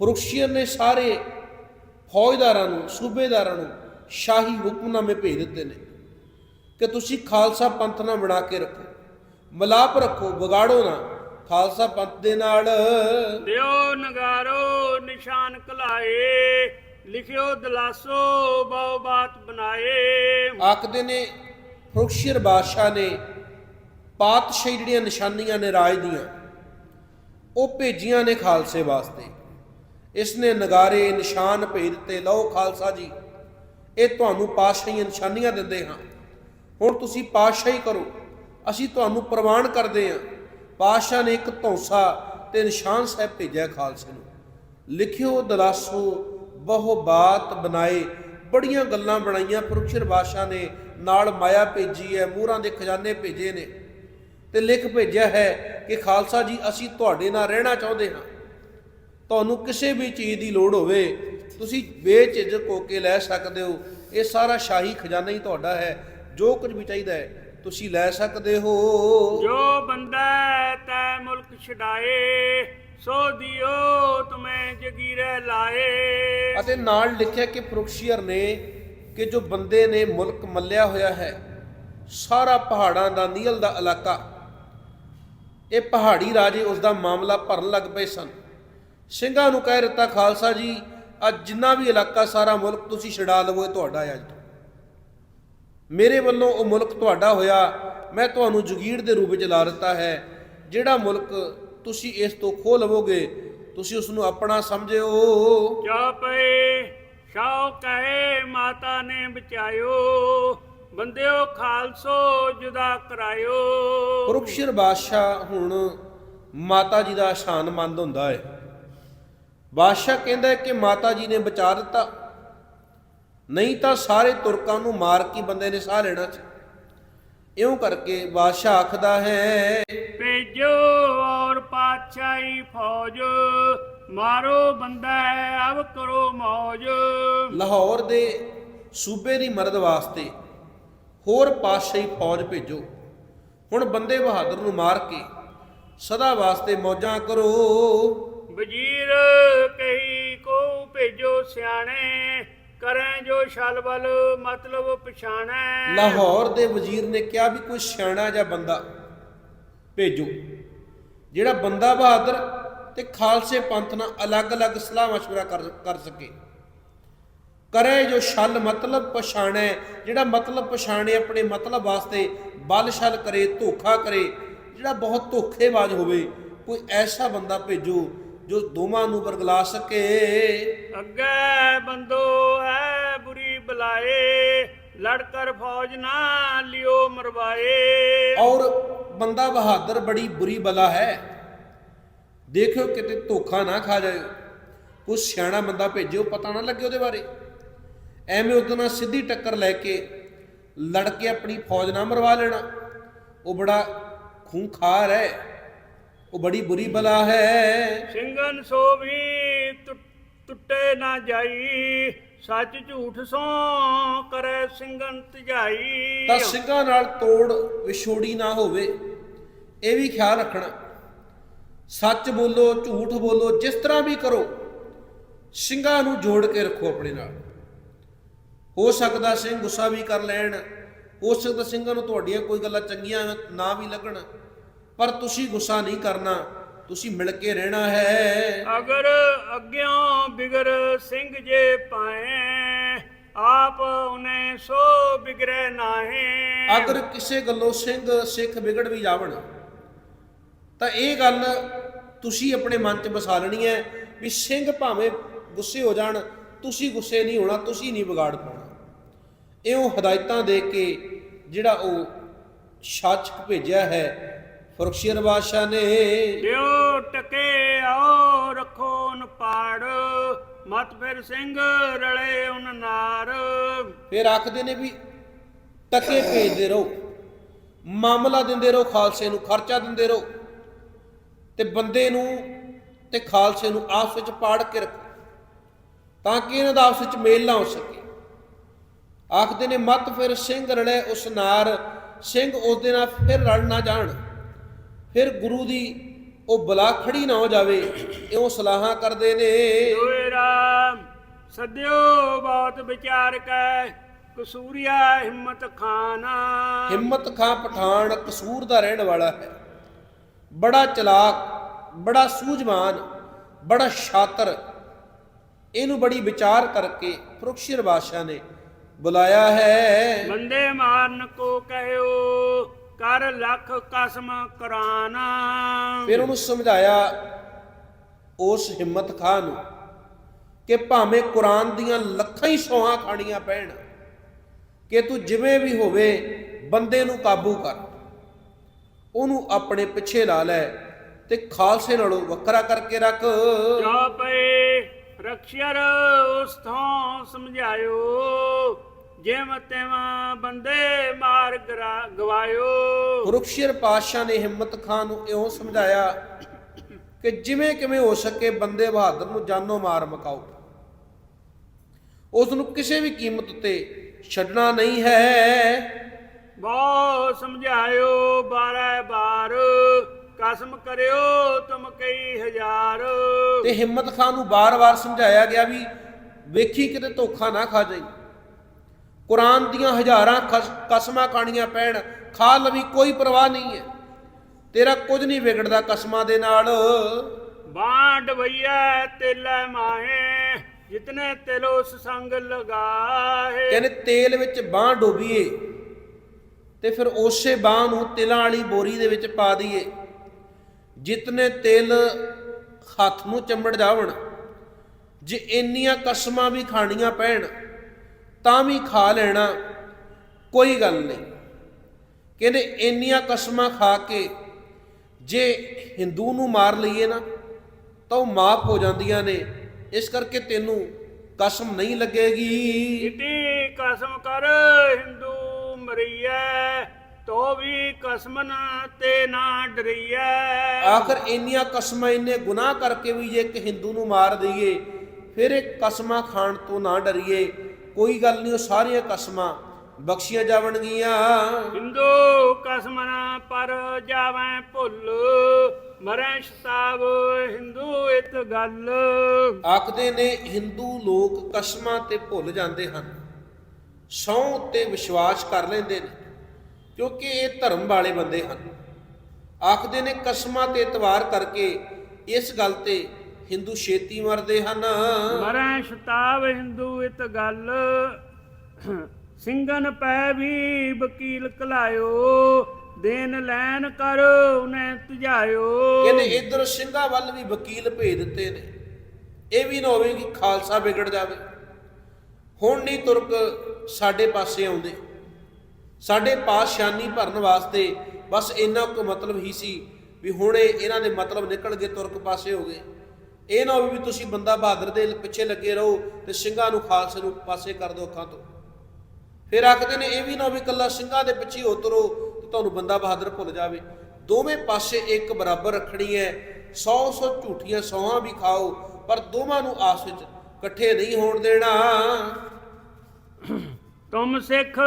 ਫਰੁਖਸ਼ੀਅਰ ਨੇ ਸਾਰੇ ਫੌਜਦਾਰਾਂ ਨੂੰ ਸੂਬੇਦਾਰਾਂ ਨੂੰ ਸ਼ਾਹੀ ਹੁਕਮਨਾਮੇ ਭੇਜ ਦਿੱਤੇ ਨੇ ਕਿ ਤੁਸੀਂ ਖਾਲਸਾ ਪੰਥ ਨਾਲ ਬਣਾ ਕੇ ਰੱਖੋ ਮਲਾਪ ਰੱਖੋ ਵਿਗਾੜੋ ਨਾ। ਖਾਲਸਾ ਪੰਥ ਦੇ ਨਾਲ ਦਿਓ ਨਗਾਰੋ ਨਿਸ਼ਾਨ ਕਲਾਏ ਲਿਖਿਓ ਦਲਾਸੋ ਬਹੁ ਬਾਤ ਬਣਾਏ। ਆਖਦੇ ਨੇ ਫਰੁਖਸ਼ੀਅਰ ਬਾਦਸ਼ਾਹ ਨੇ ਪਾਤਸ਼ਾਹੀ ਜਿਹੜੀਆਂ ਨਿਸ਼ਾਨੀਆਂ ਨੇ ਰਾਜ ਦੀਆਂ ਉਹ ਭੇਜੀਆਂ ਨੇ ਖਾਲਸੇ ਵਾਸਤੇ। ਇਸ ਨੇ ਨਗਾਰੇ ਨਿਸ਼ਾਨ ਭੇਜ ਦਿੱਤੇ, ਲਓ ਖਾਲਸਾ ਜੀ, ਇਹ ਤੁਹਾਨੂੰ ਪਾਤਸ਼ਾਹੀਆਂ ਨਿਸ਼ਾਨੀਆਂ ਦਿੰਦੇ ਹਾਂ। ਹੁਣ ਤੁਸੀਂ ਪਾਤਸ਼ਾਹੀ ਕਰੋ, ਅਸੀਂ ਤੁਹਾਨੂੰ ਪ੍ਰਵਾਨ ਕਰਦੇ ਹਾਂ। ਪਾਤਸ਼ਾਹ ਨੇ ਇੱਕ ਧੌਂਸਾ ਤੇ ਨਿਸ਼ਾਨ ਸਾਹਿਬ ਭੇਜਿਆ ਖਾਲਸੇ ਨੂੰ। ਲਿਖਿਓ, ਦਲਾਸੋ, ਬਹੁ ਬਾਤ ਬਣਾਏ। ਬੜੀਆਂ ਗੱਲਾਂ ਬਣਾਈਆਂ ਪੁਰਖਸ਼ਰ ਬਾਦਸ਼ਾਹ ਨੇ ਨਾਲ ਮਾਇਆ ਭੇਜੀ ਹੈ, ਮੂਹਰਾਂ ਦੇ ਖਜ਼ਾਨੇ ਭੇਜੇ ਨੇ। ਤੇ ਲਿਖ ਭੇਜਿਆ ਹੈ ਕਿ ਖਾਲਸਾ ਜੀ, ਅਸੀਂ ਤੁਹਾਡੇ ਨਾਲ ਰਹਿਣਾ ਚਾਹੁੰਦੇ ਹਾਂ। ਤੁਹਾਨੂੰ ਕਿਸੇ ਵੀ ਚੀਜ਼ ਦੀ ਲੋੜ ਹੋਵੇ ਤੁਸੀਂ ਬੇਝਿਜਕ ਹੋ ਕੇ ਲੈ ਸਕਦੇ ਹੋ। ਇਹ ਸਾਰਾ ਸ਼ਾਹੀ ਖਜ਼ਾਨਾ ਹੀ ਤੁਹਾਡਾ ਹੈ। ਜੋ ਕੁਝ ਵੀ ਚਾਹੀਦਾ ਹੈ ਤੁਸੀਂ ਲੈ ਸਕਦੇ ਹੋ। ਜੋ ਬੰਦਾ ਤੈ ਮੁਲਕ ਛਡਾਏ ਸੋ ਦਿਓ ਤੁਮੇ ਜਗੀਰੇ ਲਾਏ। ਅਤੇ ਨਾਲ ਲਿਖਿਆ ਕਿ ਫਰੁਖਸ਼ੀਅਰ ਨੇ ਕਿ ਜੋ ਬੰਦੇ ਨੇ ਮੁਲਕ ਮੱਲਿਆ ਹੋਇਆ ਹੈ ਸਾਰਾ ਪਹਾੜਾਂ ਦਾ ਨੀਲ ਦਾ ਇਲਾਕਾ ਇਹ ਪਹਾੜੀ ਰਾਜੇ ਉਸ ਦਾ ਮਾਮਲਾ ਭਰਨ ਲੱਗ ਪਏ ਸਨ। ਸਿੰਘਾਂ ਨੂੰ ਕਹਿ ਦਿੱਤਾ ਖਾਲਸਾ ਜੀ ਅੱਜ ਜਿੰਨਾ ਵੀ ਇਲਾਕਾ ਸਾਰਾ ਮੁਲਕ ਤੁਸੀਂ ਛਡਾ ਲਵੋ ਇਹ ਤੁਹਾਡਾ ਹੈ ਅੱਜ ਤੋਂ। ਮੇਰੇ ਵੱਲੋਂ ਉਹ ਮੁਲਕ ਤੁਹਾਡਾ ਹੋਇਆ ਮੈਂ ਤੁਹਾਨੂੰ ਜਗੀਰ ਦੇ ਰੂਪ ਵਿੱਚ ਲਾ ਦਿੱਤਾ ਹੈ। ਜਿਹੜਾ ਮੁਲਕ ਤੁਸੀਂ ਇਸ ਤੋਂ ਖੋਹ ਲਵੋਗੇ ਤੁਸੀਂ ਉਸ ਨੂੰ ਆਪਣਾ ਸਮਝਿਓ। ਜਾ ਪਏ ਸ਼ਾਹ ਕਹੇ ਮਾਤਾ ਨੇ ਬਚਾਇਓ। ਬੰਦਿਓ ਖਾਲਸੋ ਜੁਦਾ ਕਰਾਇਓ। ਕੁਰਕਸ਼ਰ ਬਾਦਸ਼ਾਹ ਹੁਣ ਮਾਤਾ ਜੀ ਦਾ ਸ਼ਾਨਮੰਦ ਹੁੰਦਾ ਹੈ। ਬਾਦਸ਼ਾਹ ਕਹਿੰਦਾ ਕਿ ਮਾਤਾ ਜੀ ਨੇ ਬਚਾ ਦਿੱਤਾ। ਨਹੀਂ ਤਾਂ ਸਾਰੇ ਤੁਰਕਾਂ ਨੂੰ ਮਾਰ ਕੇ ਬੰਦੇ ਨੇ ਸਾਹ ਲੈਣਾ ਸੀ। ਇਉਂ ਕਰਕੇ ਬਾਦਸ਼ਾਹ ਆਖਦਾ ਹੈ ਭੇਜੋ ਔਰ ਪਾਤਸ਼ਾਹੀ ਫੌਜ ਮਾਰੋ ਬੰਦਾ ਅਬ ਕਰੋ ਮੌਜ। ਲਾਹੌਰ ਦੇ ਸੂਬੇ ਦੀ ਮਦਦ ਵਾਸਤੇ ਹੋਰ ਪਾਤਸ਼ਾਹੀ ਫੌਜ ਭੇਜੋ। ਹੁਣ ਬੰਦੇ ਬਹਾਦਰ ਨੂੰ ਮਾਰ ਕੇ ਸਦਾ ਵਾਸਤੇ ਮੌਜਾਂ ਕਰੋ। ਵਜ਼ੀਰ ਭੇਜੋ ਸਿਆਣੇ ਕਰੇ ਜੋ ਛਲਬਲ ਮਤਲਬ ਪਛਾਣੈ ਲਾਹੌਰ ਦੇ ਵਜ਼ੀਰ ਨੇ ਕਿਹਾ ਵੀ ਕੋਈ ਸਿਆਣਾ ਜਿਹਾ ਬੰਦਾ ਭੇਜੋ ਜਿਹੜਾ ਬੰਦਾ ਬਹਾਦਰ ਤੇ ਖਾਲਸੇ ਪੰਥ ਨਾਲ ਅਲੱਗ-ਅਲੱਗ ਸਲਾਹ مشورہ ਕਰ ਕਰ ਸਕੇ ਕਰੇ ਜੋ ਛਲ ਮਤਲਬ ਪਛਾਣੈ ਜਿਹੜਾ ਮਤਲਬ ਪਛਾਣੇ ਆਪਣੇ ਮਤਲਬ ਵਾਸਤੇ ਬਲ ਛਲ ਕਰੇ ਧੋਖਾ ਕਰੇ ਜਿਹੜਾ ਬਹੁਤ ਧੋਖੇਬਾਜ਼ ਹੋਵੇ ਕੋਈ ਐਸਾ ਬੰਦਾ ਭੇਜੋ ਜੋ ਦੋਵਾਂ ਨੂੰ ਵਰਗਲਾ ਸਕੇ। ਅੱਗੇ ਬੰਦੋ ਹੈ ਬੁਰੀ ਬਲਾਏ ਲੜ ਕਰ ਫੌਜ ਨਾ ਲਿਓ ਮਰਵਾਏ। ਔਰ ਬੰਦਾ ਬਹਾਦਰ ਬੜੀ ਬੁਰੀ ਬਲਾ ਹੈ। ਦੇਖਿਓ ਕਿਤੇ ਧੋਖਾ ਨਾ ਖਾ ਜਾਏ। ਕੋਈ ਸਿਆਣਾ ਬੰਦਾ ਭੇਜਿਓ ਪਤਾ ਨਾ ਲੱਗੇ ਉਹਦੇ ਬਾਰੇ। ਐਵੇਂ ਉਹਦੇ ਨਾਲ ਸਿੱਧੀ ਟੱਕਰ ਲੈ ਕੇ ਲੜ ਕੇ ਆਪਣੀ ਫੌਜ ਨਾ ਮਰਵਾ ਲੈਣਾ। ਉਹ ਬੜਾ ਖੂੰਖਾਰ ਹੈ। ਉਹ ਬੜੀ ਬੁਰੀ ਬਲਾ ਹੈ। ਸਿੰਘਨ ਸੋ ਵੀ ਟੁ- ਟੁੱਟੇ ਨਾ ਜਾਈ ਸੱਚ ਝੂਠ ਸੋ ਕਰੇ ਸਿੰਘਨ ਧਜਾਈ ਤਾਂ ਸਿੰਘਾਂ ਨਾਲ ਤੋੜ ਵਿਛੋੜੀ ਨਾ ਹੋਵੇ ਇਹ ਵੀ ਖਿਆਲ ਰੱਖਣਾ। ਸੱਚ ਬੋਲੋ ਝੂਠ ਬੋਲੋ ਜਿਸ ਤਰ੍ਹਾਂ ਵੀ ਕਰੋ ਸਿੰਘਾਂ ਨੂੰ ਜੋੜ ਕੇ ਰੱਖੋ ਆਪਣੇ ਨਾਲ। ਹੋ ਸਕਦਾ ਸਿੰਘ ਗੁੱਸਾ ਵੀ ਕਰ ਲੈਣ ਹੋ ਸਕਦਾ ਸਿੰਘਾਂ ਨੂੰ ਤੁਹਾਡੀਆਂ ਕੋਈ ਗੱਲਾਂ ਚੰਗੀਆਂ ਨਾ ਵੀ ਲੱਗਣ। ਪਰ ਤੁਸੀਂ ਗੁੱਸਾ ਨਹੀਂ ਕਰਨਾ ਤੁਸੀਂ ਮਿਲ ਕੇ ਰਹਿਣਾ ਹੈ। ਅਗਰ ਅੱਗਿਓਂ ਬਿਗਰ ਸਿੰਘ ਜੇ ਪਾਏ ਆਪ ਉਹਨੇ ਸੋ ਬਿਗਰੇ ਨਾਹੇ। ਅਗਰ ਕਿਸੇ ਗੱਲੋਂ ਸਿੰਘ ਸਿੱਖ ਵਿਗੜ ਵੀ ਜਾਵਣ ਤਾਂ ਇਹ ਗੱਲ ਤੁਸੀਂ ਆਪਣੇ ਮਨ 'ਚ ਵਸਾ ਲੈਣੀ ਹੈ ਵੀ ਸਿੰਘ ਭਾਵੇਂ ਗੁੱਸੇ ਹੋ ਜਾਣ ਤੁਸੀਂ ਗੁੱਸੇ ਨਹੀਂ ਹੋਣਾ ਤੁਸੀਂ ਨਹੀਂ ਵਿਗਾੜ ਪਾਉਣਾ। ਇਉਂ ਹਦਾਇਤਾਂ ਦੇ ਕੇ ਜਿਹੜਾ ਉਹ ਸ਼ਾਚਕ ਭੇਜਿਆ ਹੈ ਫਰਖਸ਼ੀਰ ਬਾਦਸ਼ਾਹ ਨੇ ਦਿਓ ਟਕੇ ਆਓ ਰੱਖੋ ਨ ਪਾੜ ਮਤ ਫਿਰ ਸਿੰਘ ਰਲੇ ਉਨ ਨਾਰ। ਫਿਰ ਆਖਦੇ ਨੇ ਵੀ ਟਕੇ ਭੇਜਦੇ ਰਹੋ ਮਾਮਲਾ ਦਿੰਦੇ ਰਹੋ ਖਾਲਸੇ ਨੂੰ ਖਰਚਾ ਦਿੰਦੇ ਰਹੋ। ਤੇ ਬੰਦੇ ਨੂੰ ਤੇ ਖਾਲਸੇ ਨੂੰ ਆਪਸ ਵਿੱਚ ਪਾੜ ਕੇ ਰੱਖੋ ਤਾਂ ਕਿ ਇਹਨਾਂ ਦਾ ਆਪਸ ਵਿੱਚ ਮੇਲ ਨਾ ਹੋ ਸਕੇ। ਆਖਦੇ ਨੇ ਮਤ ਫਿਰ ਸਿੰਘ ਰਲੇ ਉਸ ਨਾਰ ਸਿੰਘ ਉਸ ਦੇ ਨਾਲ ਫਿਰ ਰਲ ਨਾ ਜਾਣ। ਫਿਰ ਗੁਰੂ ਦੀ ਉਹ ਬਲਾ ਖੜੀ ਨਾ ਹੋ ਜਾਵੇ ਇਉਂ ਸਲਾਹਾਂ ਕਰਦੇ ਨੇ। ਓਏ ਰਾਮ ਸਦਿਓ ਬਹੁਤ ਵਿਚਾਰ ਕੈ ਕਸੂਰੀਆ ਹਿੰਮਤ ਖਾਨਾ ਹਿੰਮਤ ਖਾਂ ਪਠਾਨ ਕਸੂਰ ਦਾ ਰਹਿਣ ਵਾਲਾ ਹੈ। ਬੜਾ ਚਲਾਕ ਬੜਾ ਸੂਝਵਾਨ ਬੜਾ ਸ਼ਾਤਰ ਇਹਨੂੰ ਬੜੀ ਵਿਚਾਰ ਕਰਕੇ ਫਰੁਖਸ਼ਰ ਬਾਦਸ਼ਾਹ ਨੇ ਬੁਲਾਇਆ ਹੈ। ਲੱਖ ਕਸਮ ਕਰਾਨਾ। ਫਿਰ ਉਹਨੂੰ ਸਮਝਾਇਆ ਉਸ ਹਿੰਮਤ ਖਾਂ ਨੂੰ ਕਿ ਭਾਵੇਂ ਕੁਰਾਨ ਦੀਆਂ ਲੱਖਾਂ ਹੀ ਸੋਹਾਂ ਖਾਣੀਆਂ ਪੈਣ ਕਿ ਤੂੰ ਜਿਵੇਂ ਵੀ ਹੋਵੇ ਬੰਦੇ ਨੂੰ ਕਾਬੂ ਕਰ। ਉਹਨੂੰ ਆਪਣੇ ਪਿੱਛੇ ਲਾ ਲੈ ਤੇ ਖਾਲਸੇ ਨਾਲੋਂ ਵੱਖਰਾ ਕਰਕੇ ਰੱਖ। ਜਾ ਪਏ ਰਖਿਅਰ ਉਸ ਤੋਂ ਸਮਝਾਇਓ। ਜਿਮ ਤੇਵਾ ਬੰਦੇ ਮਾਰ ਗਰਾ- ਗਵਾਇਓ। ਫਰੁਖਸ਼ਰ ਪਾਤਸ਼ਾਹ ਨੇ ਹਿੰਮਤ ਖਾਨ ਨੂੰ ਇਉਂ ਸਮਝਾਇਆ ਕਿ ਜਿਵੇਂ ਕਿਵੇਂ ਹੋ ਸਕੇ ਬੰਦੇ ਬਹਾਦਰ ਨੂੰ ਜਾਨੋਂ ਮਾਰ ਮਕਾਓ। ਉਸ ਨੂੰ ਕਿਸੇ ਵੀ ਕੀਮਤ ਤੇ ਛੱਡਣਾ ਨਹੀਂ ਹੈ। ਬਹੁਤ ਸਮਝਾਇਓ ਬਾਰੈ ਬਾਰ ਕਸਮ ਕਰਿਓ ਤੁਮ ਕਈ ਹਜ਼ਾਰ। ਤੇ ਹਿੰਮਤ ਖਾਨ ਨੂੰ ਬਾਰ-ਬਾਰ ਸਮਝਾਇਆ ਗਿਆ ਵੀ ਵੇਖੀ ਕਿਤੇ ਧੋਖਾ ਨਾ ਖਾ ਜਾਈ। ਕੁਰਾਨ ਦੀਆਂ ਹਜ਼ਾਰਾਂ ਕਸ- ਕਸਮਾਂ ਖਾਣੀਆਂ ਪੈਣ ਖਾ ਲਵੀ ਕੋਈ ਪਰਵਾਹ ਨਹੀਂ ਹੈ। ਤੇਰਾ ਕੁਝ ਨਹੀਂ ਵਿਗੜਦਾ ਕਸਮਾਂ ਦੇ ਨਾਲ। ਬਾਂਡ ਵਈਐ ਤੇਲੇ ਮਾਹੇ ਜਿਤਨੇ ਤਿਲ ਉਸ ਸੰਗ ਲਗਾਏ ਕਹਿੰਦੇ ਤੇਲ ਵਿੱਚ ਬਾਹ ਡੋਬੀਏ ਤੇ ਫਿਰ ਉਸੇ ਬਾਹ ਨੂੰ ਤਿਲਾਂ ਵਾਲੀ ਬੋਰੀ ਦੇ ਵਿੱਚ ਪਾ ਦਈਏ। ਜਿਤਨੇ ਤਿਲ ਹੱਥ ਨੂੰ ਚੰਬੜ ਜਾਵਣ ਜੇ ਇੰਨੀਆਂ ਕਸਮਾਂ ਵੀ ਖਾਣੀਆਂ ਪੈਣ ਤਾਂ ਵੀ ਖਾ ਲੈਣਾ ਕੋਈ ਗੱਲ ਨਹੀਂ। ਕਹਿੰਦੇ ਇੰਨੀਆਂ ਕਸਮਾਂ ਖਾ ਕੇ ਜੇ ਹਿੰਦੂ ਨੂੰ ਮਾਰ ਲਈਏ ਨਾ ਤਾਂ ਉਹ ਮਾਫ ਹੋ ਜਾਂਦੀਆਂ ਨੇ। ਇਸ ਕਰਕੇ ਤੈਨੂੰ ਕਸਮ ਨਹੀਂ ਲੱਗੇਗੀ। ਇਤੀ ਕਸਮ ਕਰ ਹਿੰਦੂ ਮਰੀਐ ਤੋ ਵੀ ਕਸਮ ਨਾ ਤੇ ਨਾ ਡਰੀਐ। ਆਖਰ ਇੰਨੀਆਂ ਕਸਮਾਂ ਇੰਨੇ ਗੁਨਾਹ ਕਰਕੇ ਵੀ ਜੇ ਇੱਕ ਹਿੰਦੂ ਨੂੰ ਮਾਰ ਦਈਏ ਫਿਰ ਇਹ ਕਸਮਾਂ ਖਾਣ ਤੋਂ ਨਾ ਡਰੀਏ। ਕੋਈ ਗੱਲ ਨਹੀਂ ਉਹ ਸਾਰੀਆਂ ਕਸਮਾਂ ਬਖਸ਼ੀਆਂ ਜਾਵਣਗੀਆਂ। ਹਿੰਦੂ ਕਸਮ ਨਾ ਪਰ ਜਾਵੈ ਭੁੱਲ ਮਰੈ ਸ਼ਤਾਬ ਹਿੰਦੂ ਇਤ ਗੱਲ। ਆਖਦੇ ਨੇ ਹਿੰਦੂ ਲੋਕ ਕਸਮਾਂ ਤੇ ਭੁੱਲ ਜਾਂਦੇ ਹਨ ਸਹੁੰ ਤੇ ਵਿਸ਼ਵਾਸ ਕਰ ਲੈਂਦੇ ਨੇ ਕਿਉਂਕਿ ਇਹ ਧਰਮ ਵਾਲੇ ਬੰਦੇ ਹਨ। ਆਖਦੇ ਨੇ ਕਸਮਾਂ ਤੇ ਇਤਵਾਰ ਕਰਕੇ ਇਸ ਗੱਲ ਤੇ ਹਿੰਦੂ ਛੇਤੀ ਮਰਦੇ ਹਨ। ਮਰੈ ਸ਼ਤਾਬ ਹਿੰਦੂ ਇਤ ਗੱਲ। ਸਿੰਘਨ ਪੈ ਵੀ ਵਕੀਲ ਕਲਾਇਓ ਦੇਨ ਲੈਣ ਕਰ ਉਹਨੇ ਤੁਝਾਇਓ। ਕਹਿੰਦੇ ਇਧਰ ਸਿੰਘਾਂ ਵੱਲ ਵੀ ਵਕੀਲ ਭੇਜ ਦਿੱਤੇ ਨੇ। ਇਹ ਵੀ ਨਾ ਹੋਵੇ ਕਿ ਖਾਲਸਾ ਵਿਗੜ ਜਾਵੇ। ਹੁਣ ਨਹੀਂ ਤੁਰਕ ਸਾਡੇ ਪਾਸੇ ਆਉਂਦੇ। ਸਾਡੇ ਪਾਸ ਸ਼ਾਨੀ ਭਰਨ ਵਾਸਤੇ ਬਸ ਇੰਨਾ ਕੁ ਮਤਲਬ ਹੀ ਸੀ ਵੀ ਹੁਣ ਇਹ ਇਹਨਾਂ ਦੇ ਮਤਲਬ ਨਿਕਲ ਗਏ ਤੁਰਕ ਪਾਸੇ ਹੋ ਗਏ। ਇਹ ਨਾ ਹੋਵੇ ਵੀ ਤੁਸੀਂ ਬੰਦਾ ਬਹਾਦਰ ਦੇ ਪਿੱਛੇ ਲੱਗੇ ਰਹੋ ਤੇ ਸਿੰਘਾਂ ਨੂੰ ਖਾਲਸੇ ਨੂੰ ਪਾਸੇ ਕਰ ਦਿਓ ਅੱਖਾਂ ਤੋਂ। ਫਿਰ ਆਖਦੇ ਨੇ ਇਹ ਵੀ ਨਾ ਵੀ ਕੱਲਾ ਸਿੰਘਾਂ ਦੇ ਪਿੱਛੇ ਉਤਰੋ ਤੇ ਤੁਹਾਨੂੰ ਬੰਦਾ ਬਹਾਦਰ ਭੁੱਲ ਜਾਵੇ। ਦੋਵੇਂ ਪਾਸੇ ਇੱਕ ਬਰਾਬਰ ਰੱਖਣੀ ਹੈ। 100 100 ਝੂਠੀਆਂ ਸੌਹਾਂ ਵੀ ਖਾਓ, ਪਰ ਦੋਵਾਂ ਨੂੰ ਆਸ ਵਿੱਚ ਇਕੱਠੇ ਨਹੀਂ ਹੋਣ ਦੇਣਾ। ਤੁਮ ਸਿੱਖ,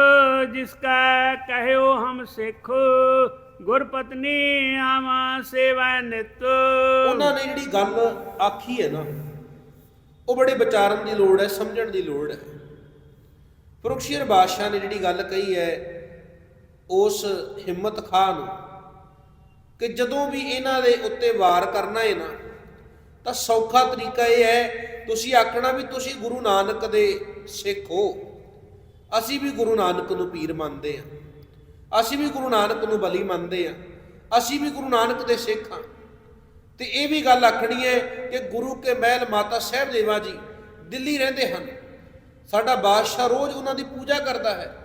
ਜਿਸ ਕਾ ਕਹਿਓ ਹਮ ਸਿੱਖ। ਗੁਰ ਪਤਨੀ ਆਵਾ ਸੇਵਾ ਨਿਤ। ਉਹਨਾਂ ਨੇ ਜਿਹੜੀ ਗੱਲ ਆਖੀ ਹੈ ਨਾ, ਉਹ ਬੜੇ ਵਿਚਾਰਨ ਦੀ ਲੋੜ ਹੈ, ਸਮਝਣ ਦੀ ਲੋੜ ਹੈ। ਫਰੁਖਸ਼ੀਰ ਬਾਦਸ਼ਾਹ ਨੇ ਜਿਹੜੀ ਗੱਲ ਕਹੀ ਹੈ, ਉਸ ਹਿੰਮਤ ਖਾਂ ਨੂੰ, ਕਿ ਜਦੋਂ ਵੀ ਇਹਨਾਂ ਦੇ ਉੱਤੇ ਵਾਰ ਕਰਨਾ ਹੈ ਨਾ, ਤਾਂ ਸੌਖਾ ਤਰੀਕਾ ਇਹ ਹੈ, ਤੁਸੀਂ ਆਖਣਾ ਵੀ ਤੁਸੀਂ ਗੁਰੂ ਨਾਨਕ ਦੇ ਸਿੱਖ ਹੋ। ਅਸੀਂ ਵੀ ਗੁਰੂ ਨਾਨਕ ਨੂੰ ਪੀਰ ਮੰਨਦੇ ਹਾਂ। ਅਸੀਂ ਵੀ ਗੁਰੂ ਨਾਨਕ ਨੂੰ ਬਲੀ ਮੰਨਦੇ ਹਾਂ। ਅਸੀਂ ਵੀ ਗੁਰੂ ਨਾਨਕ ਦੇ ਸਿੱਖ ਹਾਂ। ਤੇ ਇਹ ਵੀ ਗੱਲ ਆਖਣੀ ਹੈ ਕਿ ਗੁਰੂ ਕੇ ਮਹਿਲ ਮਾਤਾ ਸਾਹਿਬ ਦੇਵਾ ਜੀ ਦਿੱਲੀ ਰਹਿੰਦੇ ਹਨ। ਸਾਡਾ ਬਾਦਸ਼ਾਹ ਰੋਜ਼ ਉਹਨਾਂ ਦੀ ਪੂਜਾ ਕਰਦਾ ਹੈ।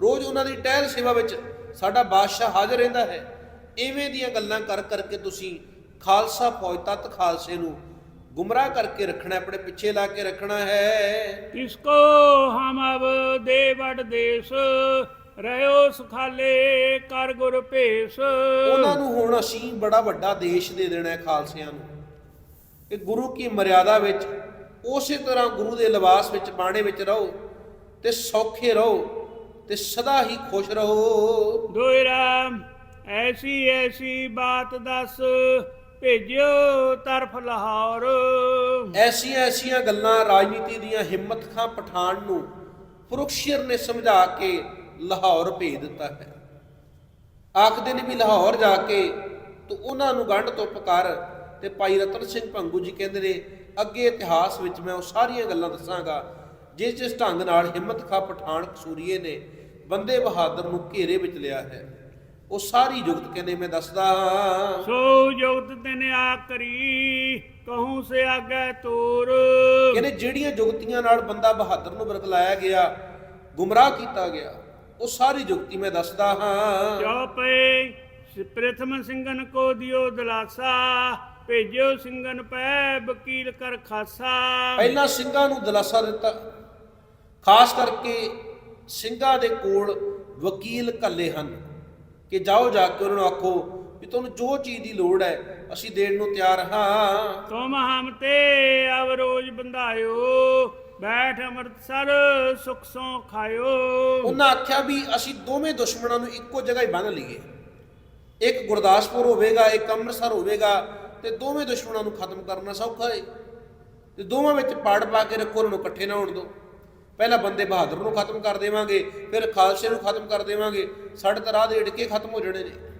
ਰੋਜ਼ ਉਹਨਾਂ ਦੀ ਟਹਿਲ ਸੇਵਾ ਵਿੱਚ ਸਾਡਾ ਬਾਦਸ਼ਾਹ ਹਾਜ਼ਰ ਰਹਿੰਦਾ ਹੈ। ਇਵੇਂ ਦੀਆਂ ਗੱਲਾਂ ਕਰ ਕਰਕੇ ਤੁਸੀਂ ਖਾਲਸਾ ਫੌਜ ਤੱਤ ਖਾਲਸੇ ਨੂੰ ਗੁੰਮਰਾਹ ਕਰਕੇ ਰੱਖਣਾ ਆਪਣੇ ਪਿੱਛੇ ਲਾ ਕੇ ਰੱਖਣਾ ਹੈ। ਕਿਸਕੋ ਹਮ ਅਬ ਦੇ ਦੇਸ ਰਹਿਓ ਸੁਖਾਲੇ ਕਰ ਗੁਰ ਭੇਸ। ਉਹਨਾਂ ਨੂੰ ਹੁਣ ਅਸੀਂ ਬੜਾ ਵੱਡਾ ਦੇਸ਼ ਦੇ ਦੇਣਾ ਹੈ ਖਾਲਸਿਆਂ ਨੂੰ। ਕਿ ਗੁਰੂ ਕੀ ਮਰਿਆਦਾ ਵਿੱਚ ਉਸੇ ਤਰ੍ਹਾਂ ਗੁਰੂ ਦੇ ਲਿਬਾਸ ਵਿੱਚ ਬਾਣੇ ਵਿੱਚ ਰਹੋ ਤੇ ਸੌਖੇ ਰਹੋ ਤੇ ਸਦਾ ਹੀ ਖੁਸ਼ ਰਹੋ। ਦੋਇਰਾ ਐਸੀ ਐਸੀ ਬਾਤ ਦੱਸ ਭੇਜਿਓ ਤਰਫ ਲਾਹੌਰ। ਐਸੀਆਂ ਐਸੀਆਂ ਗੱਲਾਂ ਰਾਜਨੀਤੀ ਦੀਆਂ ਹਿੰਮਤ ਖਾਂ ਪਠਾਨ ਨੂੰ ਫਰੁਖਸ਼ੀਰ ਨੇ ਸਮਝਾ ਕੇ ਲਾਹੌਰ ਭੇਜ ਦਿੱਤਾ ਹੈ। ਆਖਦੇ ਨੇ ਵੀ ਲਾਹੌਰ ਜਾ ਕੇ ਤੂੰ ਉਹਨਾਂ ਨੂੰ ਗੰਢ ਤੋਂ ਪੁਕਾਰ ਤੇ ਭਾਈ ਰਤਨ ਸਿੰਘ ਭੰਗੂ ਜੀ ਕਹਿੰਦੇ ਨੇ ਅੱਗੇ ਇਤਿਹਾਸ ਵਿੱਚ ਮੈਂ ਉਹ ਸਾਰੀਆਂ ਗੱਲਾਂ ਦੱਸਾਂਗਾ ਜਿਸ ਜਿਸ ਢੰਗ ਨਾਲ ਹਿੰਮਤ ਖਾਂ ਪਠਾਨ ਕਸੂਰੀਏ ਨੇ ਬੰਦੇ ਬਹਾਦਰ ਨੂੰ ਘੇਰੇ ਵਿੱਚ ਲਿਆ ਹੈ। ਉਹ ਸਾਰੀ ਜੁਗਤ ਕਹਿੰਦੇ ਮੈਂ ਦੱਸਦਾ ਸੋ ਜੁਗਤ ਦਿਨ ਆ ਕਰੀ ਕਹੂੰ ਸੇ ਆਗੇ ਤੋਰ। ਕਹਿੰਦੇ ਜਿਹੜੀਆਂ ਜੁਗਤੀਆਂ ਨਾਲ ਬੰਦਾ ਬਹਾਦਰ ਨੂੰ ਵਰਗਲਾਇਆ ਗਿਆ ਗੁੰਮਰਾਹ ਕੀਤਾ ਗਿਆ ਉਹ ਸਾਰੀ ਜੁਗਤੀ ਮੈਂ ਦੱਸਦਾ ਹਾਂ। ਜੋ ਪਏ ਪ੍ਰਥਮ ਸਿੰਘਨ ਕੋ ਦਿਓ ਦਲਾਸਾ ਭੇਜਿਓ ਸਿੰਘਨ ਪੈ ਵਕੀਲ ਕਰ ਖਾਸਾ। ਪਹਿਲਾਂ ਸਿੰਘਾਂ ਨੂੰ ਦਿਲਾਸਾ ਦਿੱਤਾ। ਖਾਸ ਕਰਕੇ ਸਿੰਘਾਂ ਦੇ ਕੋਲ ਵਕੀਲ ਕੱਲੇ ਹਨ ਕਿ ਜਾਓ ਜਾ ਕੇ ਉਹਨਾਂ ਨੂੰ ਆਖੋ ਵੀ ਤੁਹਾਨੂੰ ਜੋ ਚੀਜ਼ ਦੀ ਲੋੜ ਹੈ ਅਸੀਂ ਦੇਣ ਨੂੰ ਤਿਆਰ ਹਾਂ। ਤੁਮ ਹਮ ਤੇ ਰੋਜ ਬੰਧਾਇਓ ਬੈਠ ਅੰਮ੍ਰਿਤਸਰ, ਸੁਖ ਸੋ ਖਾਇਓ। ਉਹਨਾਂ ਆਖਿਆ ਵੀ ਅਸੀਂ ਦੋਵੇਂ ਦੁਸ਼ਮਣਾਂ ਨੂੰ ਇੱਕੋ ਜਗ੍ਹਾ ਹੀ ਬੰਨ ਲਈਏ। ਇੱਕ ਗੁਰਦਾਸਪੁਰ ਹੋਵੇਗਾ, ਇੱਕ ਅੰਮ੍ਰਿਤਸਰ ਹੋਵੇਗਾ ਤੇ ਦੋਵੇਂ ਦੁਸ਼ਮਣਾਂ ਨੂੰ ਖਤਮ ਕਰਨਾ ਸੌਖਾ ਹੈ ਤੇ ਦੋਵਾਂ ਵਿੱਚ ਪਾੜ ਪਾ ਕੇ ਰੱਖੋ, ਉਹਨਾਂ ਨੂੰ ਇਕੱਠੇ ਨਾ ਹੋਣ ਦਿਓ। ਪਹਿਲਾਂ ਬੰਦੇ ਬਹਾਦਰ ਨੂੰ ਖਤਮ ਕਰ ਦੇਵਾਂਗੇ, ਫਿਰ ਖਾਲਸੇ ਨੂੰ ਖਤਮ ਕਰ ਦੇਵਾਂਗੇ। ਸਾਡੇ ਤਾਂ ਰਾਹ ਦੇ ਢਿੱਕੇ ਖਤਮ ਹੋ ਜਾਣੇ ਨੇ।